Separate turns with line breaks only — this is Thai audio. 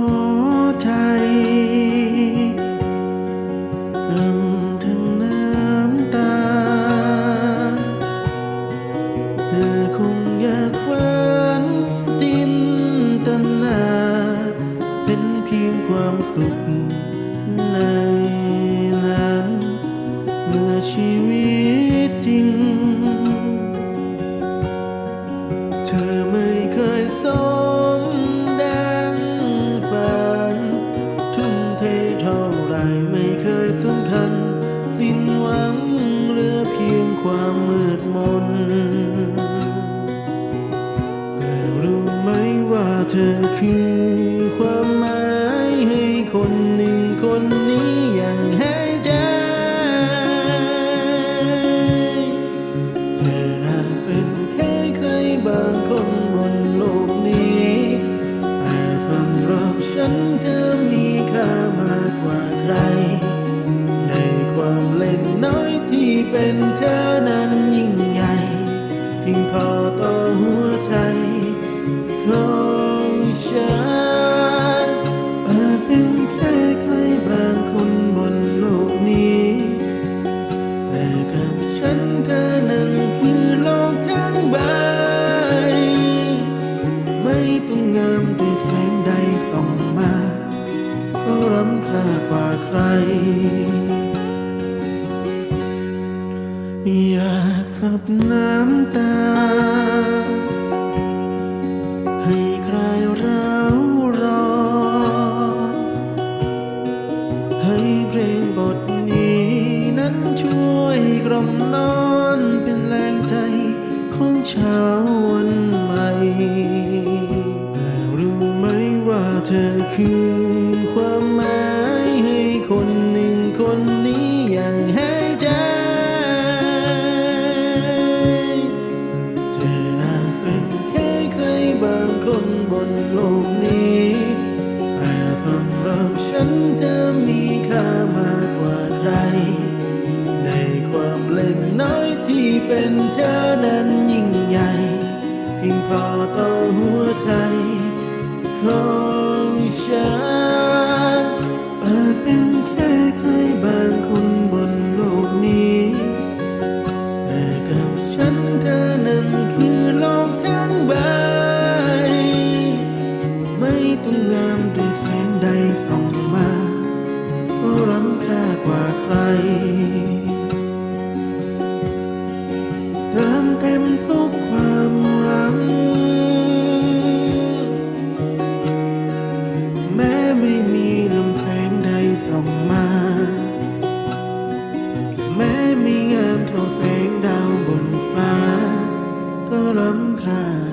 หัวใจลำ เท่าไรไม่เคยสำคัญ สิ้นหวังเหลือเพียงความมืดมน แต่รู้ไหมว่าเธอคือความหมายให้คนหนึ่งคนนี้อย่างหายใจ เธออาจเป็นแค่ใครบางคนบนโลกนี้ แต่สำหรับฉันเธอ กว่าใคร ในความเล็กน้อยที่เป็นเธอนั้นยิ่งใหญ่เพียงพอต่อหัวใจของฉันอาจเป็นแค่ใครบางคนบนโลกนี้ แต่กับฉันเธอนั้นคือโลกทั้งใบ ล้ำค่ากว่าใคร อยากสับน้ำตา ให้ใครร้าวร้อนให้เพลงบทนี้นั้นช่วยกล่อมนอนเป็นแรงใจของชาว คนหนึ่งคนนี้ย่างหายใจ เธออาจเป็นแค่ใครบางคนบนโลกนี้แต่สำหรับฉันเธอมีค่ามากกว่าใคร ในความเล็กน้อยที่เป็นเธอนั้นยิ่งใหญ่เพียงพอต่อหัวใจของฉัน แด